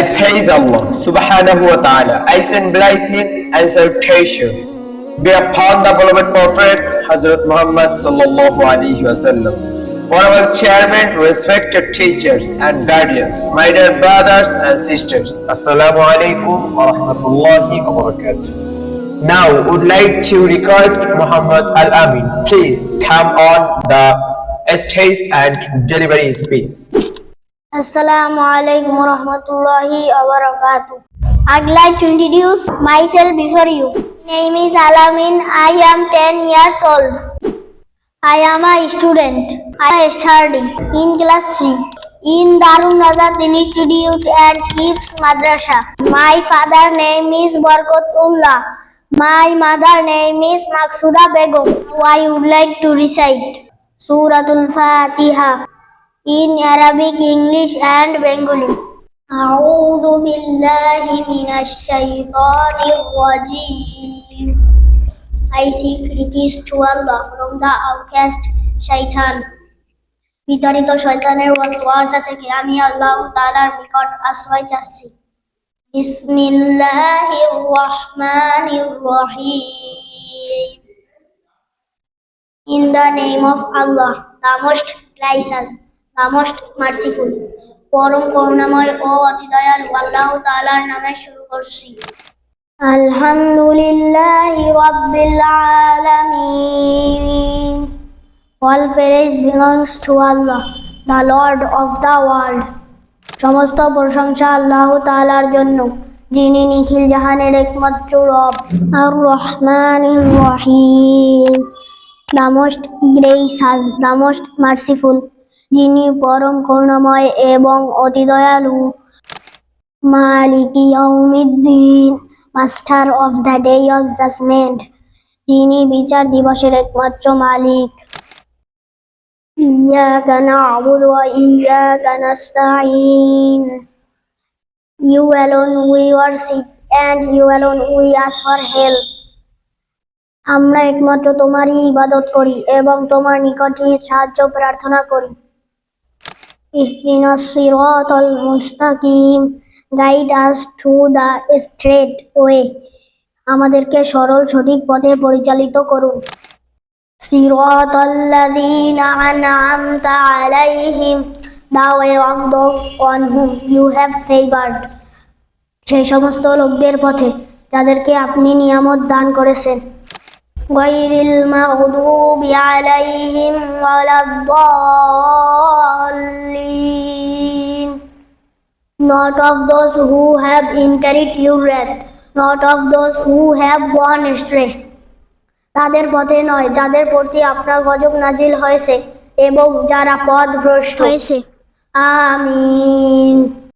praise Allah subhanahu wa ta'ala. I send blessing and salutation be upon the beloved Prophet Hazrat Muhammad sallallahu alaihi wasallam. For our chairman, respected teachers and guardians, my dear brothers and sisters, Assalamu alaikum wa rahmatullahi wa barakatuh. Now, would like to request Muhammad Al Amin, please come on the stage and deliver his speech. Assalamu alaikum warahmatullahi wabarakatuh. I'd like to introduce myself before you. My name is Alamin. I am 10 years old. I am a student. I study in class 3 in Darun Nazat Institute and Kips Madrasa. My father name is Barkatullah. My mother name is Maksuda Begum. I would like to recite Suratul Fatiha in Arabic, English, and Bengali. أعوذ بالله من الشيطان الرجيم I seek refuge to Allah from the outcast shaitan. বিতাড়িত শয়তানের ওয়াসওয়াসা থেকে আমি আল্লাহ তাআলার নিকট আশ্রয় চাচ্ছি বিসমিল্লাহির রহমানির রহিম In the name of Allah, the most gracious, the most merciful, পরম করুণাময় ও অতি দয়ালু আল্লাহ তাআলার নামে শুরু করছি। আলহামদুলিল্লাহ রাব্বিল আলামিন। All praise belongs to Allah, the Lord of the world. সমস্ত প্রশংসা আল্লাহ তাআলার জন্য যিনি নিখিল জাহানের একমাত্র রব আর রহমান রহিম। the most gracious, the most merciful, যিনি পরম করুণাময় এবং অতি দয়ালু মালিক master of the day of judgement, যিনি বিচার দিবসের একমাত্র মালিক। we ask for help. আমরা একমাত্র তোমারই ইবাদত করি এবং তোমার নিকটই সাহায্য প্রার্থনা করি। ইহদিনাস সিরাতাল মুস্তাকিম guide us to the straight way আমাদেরকে সরল সঠিক পথে পরিচালিত করুন সিরাতাল্লাযীনা আন'আমতা আলাইহিম the way of those on whom you have favoured সেই সমস্ত লোকদের পথে যাদেরকে আপনি নিয়ামত দান করেছেন غير المغضوب عليهم ولا الضالين Not of those who have incurred your wrath, not of those who have gone astray. তাদের পথে নয় যাদের প্রতি আপনার গজব নাজিল হয়েছে এবং যারা পথ ভ্রষ্ট হয়েছে আমিন